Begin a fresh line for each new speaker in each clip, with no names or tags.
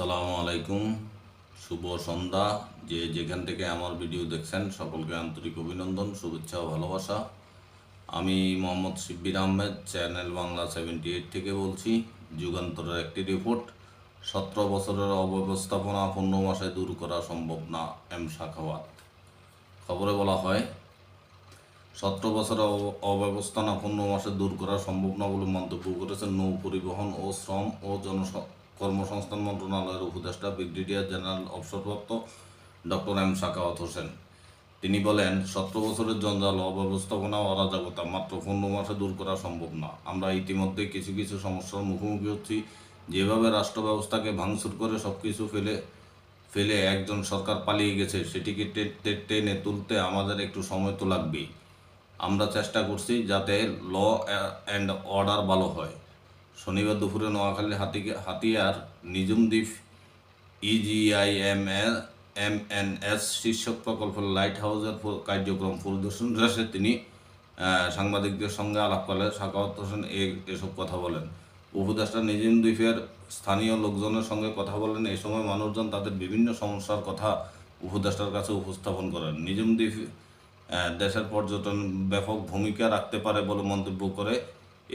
আসসালামু আলাইকুম। শুভ সন্ধ্যা। যে যেখান থেকে আমার ভিডিও দেখছেন, সকলকে আন্তরিক অভিনন্দন, শুভেচ্ছা ও ভালোবাসা। আমি Mohammad Shibbir Ahmed, channel Bangla seventy eight থেকে বলছি। যুগান্তরের একটি রিপোর্ট সতেরো বছরের অব্যবস্থাপনা পনেরো মাসে দূর করা সম্ভব না, এম শাখাওয়াত। খবরে বলা হয়, সতেরো বছরের অব- অব্যবস্থাপনা পনেরো মাসে দূর করা সম্ভব না বলে মন্তব্য করেছেন নৌ পরিবহন ও শ্রম ও জন কর্মসংস্থান মন্ত্রণালয়ের উপদেষ্টা ব্রিগেডিয়ার জেনারেল অবসরপ্রাপ্ত ডক্টর এম সাকাওয়াত হোসেন। তিনি বলেন, সতেরো বছরের জঞ্জাল অব্যবস্থাপনা অরাজকতা মাত্র পনেরো মাসে দূর করা সম্ভব না। আমরা ইতিমধ্যে কিছু কিছু সমস্যার মুখোমুখি হচ্ছি। যেভাবে রাষ্ট্র ব্যবস্থাকে ভাঙচুর করে সব কিছু ফেলে ফেলে একজন সরকার পালিয়ে গেছে, সেটিকে টেনে তুলতে আমাদের একটু সময় তো লাগবেই। আমরা চেষ্টা করছি যাতে ল অ্যান্ড অর্ডার ভালো হয়। শনিবার দুপুরে নোয়াখালী হাতি হাতিয়ার Nijhum Dwip EGIM M M N S শীর্ষক প্রকল্পের লাইট হাউসের কার্যক্রম পরিদর্শন শেষে তিনি সাংবাদিকদের সঙ্গে আলাপকালে সাকাওয়াত হোসেন এ- এসব কথা বলেন। উপদেষ্টা নিজুম দ্বীপের স্থানীয় লোকজনের সঙ্গে কথা বলেন। এই সময় মানুষজন তাদের বিভিন্ন সমস্যার কথা উপদেষ্টার কাছে উপস্থাপন করেন। নিজুম দ্বীপ দেশের পর্যটন ব্যাপক ভূমিকা রাখতে পারে বলে মন্তব্য করে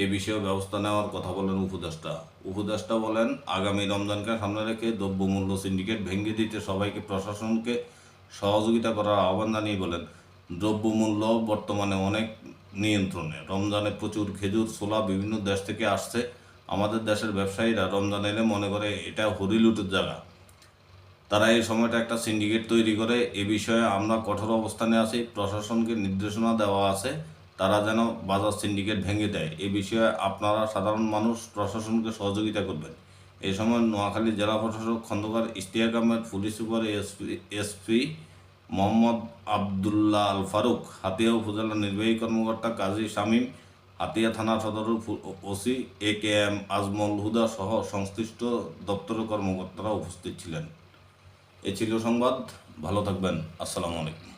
এ বিষয়ে ব্যবস্থা নেওয়ার কথা বলেন উপদেষ্টা। উপদেষ্টা বলেন, আগামী রমজানকে সামনে রেখে দ্রব্যমূল্য সিন্ডিকেট ভেঙে দিতে সবাইকে প্রশাসনকে সহযোগিতা করার আহ্বান জানিয়ে বলেন, দ্রব্যমূল্য বর্তমানে অনেক নিয়ন্ত্রণে। রমজানে প্রচুর খেজুর, ছোলা বিভিন্ন দেশ থেকে আসছে। আমাদের দেশের ব্যবসায়ীরা রমজান এলে মনে করে এটা হরিলুটের জায়গা। তারা এই সময়টা একটা সিন্ডিকেট তৈরি করে। এ বিষয়ে আমরা কঠোর অবস্থানে আছি। প্রশাসনকে নির্দেশনা দেওয়া আছে। তারা যেন বাজার সিন্ডিকেট ভেঙে দেয়। এ বিষয়ে আপনারা সাধারণ মানুষ প্রশাসনকে সহযোগিতা করবেন। এ সময় নোয়াখালী জেলা প্রশাসক Khondokar Ishtiaq Ahmed, police super SP SP Mohammad Abdullah Al Faruk, Hatiya উপজেলা নির্বাহী কর্মকর্তা কাজী শামীম, হাতিয়া থানা সদর OC A K M Azmal Huda সহ সংশ্লিষ্ট দপ্তরের কর্মকর্তারা উপস্থিত ছিলেন। এ ছিল সংবাদ। ভালো থাকবেন। আসসালামু আলাইকুম।